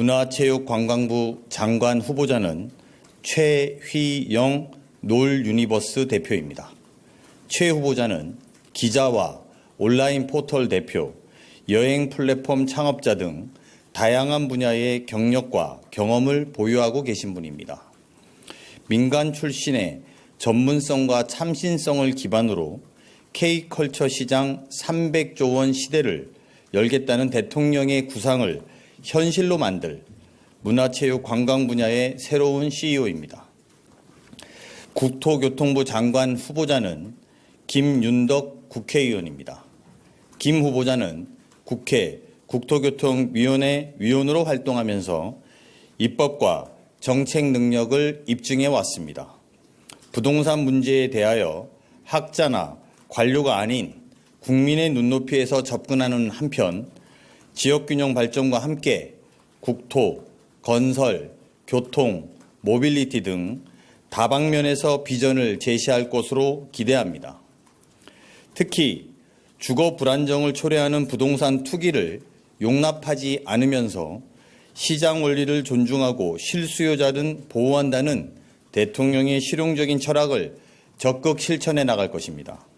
문화체육관광부 장관 후보자는 최휘영 놀유니버스 대표입니다. 최 후보자는 기자와 온라인 포털 대표, 여행 플랫폼 창업자 등 다양한 분야의 경력과 경험을 보유하고 계신 분입니다. 민간 출신의 전문성과 참신성을 기반으로 K컬처 시장 300조 원 시대를 열겠다는 대통령의 구상을 현실로 만들 문화체육 관광 분야의 새로운 CEO입니다. 국토교통부 장관 후보자는 김윤덕 국회의원입니다. 김 후보자는 국회 국토교통위원회 위원으로 활동하면서 입법과 정책 능력을 입증해 왔습니다. 부동산 문제에 대하여 학자나 관료가 아닌 국민의 눈높이에서 접근하는 한편 지역균형 발전과 함께 국토, 건설, 교통, 모빌리티 등 다방면에서 비전을 제시할 것으로 기대합니다. 특히 주거 불안정을 초래하는 부동산 투기를 용납하지 않으면서 시장 원리를 존중하고 실수요자는 보호한다는 대통령의 실용적인 철학을 적극 실천해 나갈 것입니다.